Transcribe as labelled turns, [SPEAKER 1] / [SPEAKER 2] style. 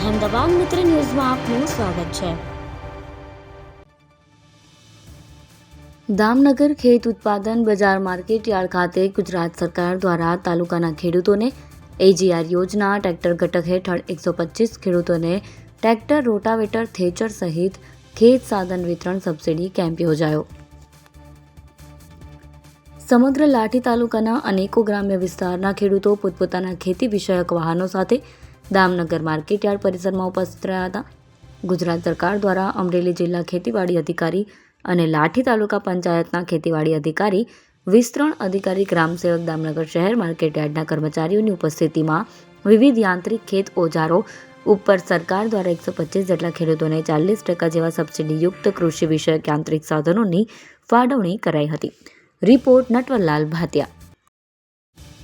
[SPEAKER 1] અહેમદાબાદ મિત્ર ન્યૂઝમાં આપનું સ્વાગત છે. દામનગર ખેત ઉત્પાદન બજાર માર્કેટ યાર્ડ ખાતે ગુજરાત સરકાર દ્વારા તાલુકાના ખેડૂતોને એજીઆર યોજના ટ્રેક્ટર ઘટક હેઠળ એકસો પચીસ ખેડૂતોને ટ્રેક્ટર રોટાવેટર થેચર સહિત ખેત સાધન વિતરણ સબસિડી કેમ્પ યોજાયો. સમગ્ર લાઠી તાલુકાના અનેકો ગ્રામ્ય વિસ્તારના ખેડૂતો પોતપોતાના ખેતી વિષયક વાહનો સાથે દામનગર માર્કેટયાર્ડ પરિસરમાં ઉપસ્થિત રહ્યા હતા. ગુજરાત સરકાર દ્વારા અમરેલી જિલ્લા ખેતીવાડી અધિકારી અને લાઠી તાલુકા પંચાયતના ખેતીવાડી અધિકારી, વિસ્તરણ અધિકારી, ગ્રામસેવક દામનગર શહેર માર્કેટયાર્ડના કર્મચારીઓની ઉપસ્થિતિમાં વિવિધ યાંત્રિક ખેત ઓજારો ઉપર સરકાર દ્વારા એકસો પચીસ જેટલા ખેડૂતોને ચાલીસ ટકા જેવા સબસિડીયુક્ત કૃષિ વિષયક યાંત્રિક સાધનોની ફાળવણી કરાઈ હતી. રિપોર્ટ નટવરલાલ ભાતિયા